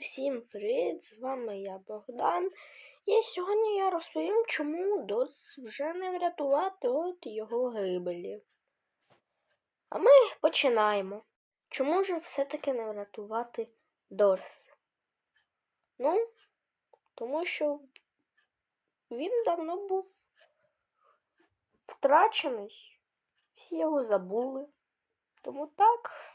Всім привіт! З вами я Богдан. І сьогодні я розповім, чому Дос вже не врятувати від його гибелі. А ми починаємо. Чому ж все-таки не врятувати Дорс? Ну, тому що він давно був втрачений, всі його забули. Тому так.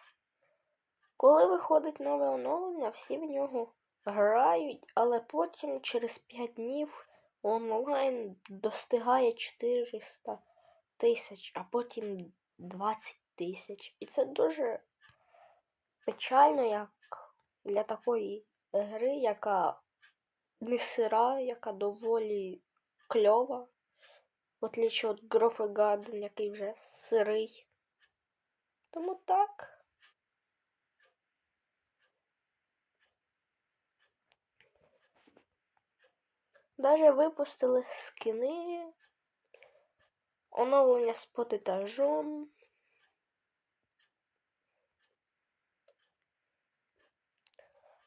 Коли виходить нове оновлення, всі в нього грають, але потім через 5 днів онлайн достигає 400 тисяч, а потім 20 тисяч. І це дуже печально, як для такої гри, яка не сира, яка доволі кльова, в отличие від Грофи Гарден, який вже сирий. Тому так. Даже випустили скини, оновлення з подетажом.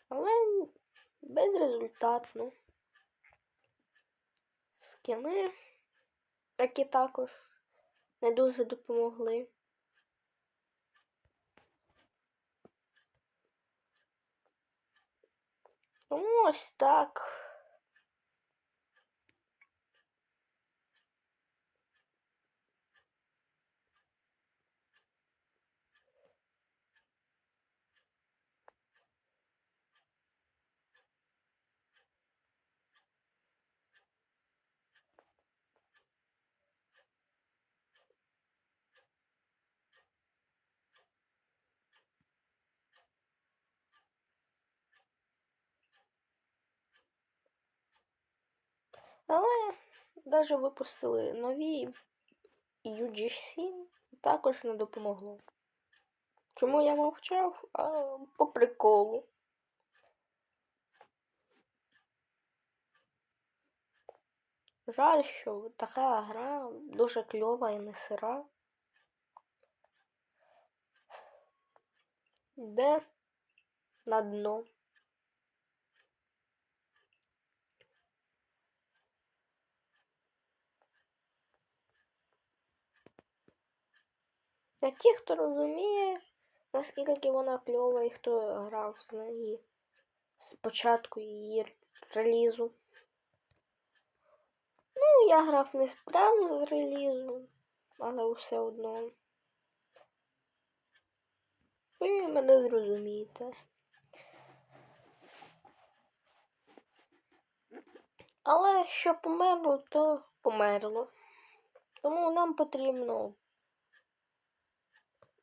Але безрезультатно. Скини, які також не дуже допомогли. Тому ось так. Але навіть випустили нові UGC і також не допомогло. Чому я мовчав? А, по приколу. Жаль, що така гра дуже кльова і не сира. Йде на дно. Для тих, хто розуміє, наскільки вона кльова і хто грав з неї з початку її релізу. Ну, я грав не прямо з релізу, але все одно. Ви мене зрозумієте. Але що померло, то померло. Тому нам потрібно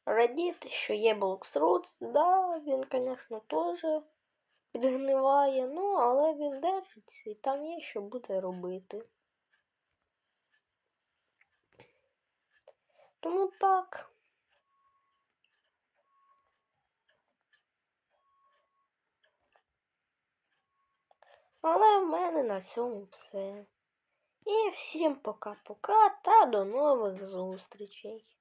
радіти, що є Блоксрутс. Да, він, звісно, теж підгниває, ну, але він держиться і там є що буде робити. Тому так. Але в мене на цьому все. І всім пока-пока та до нових зустрічей.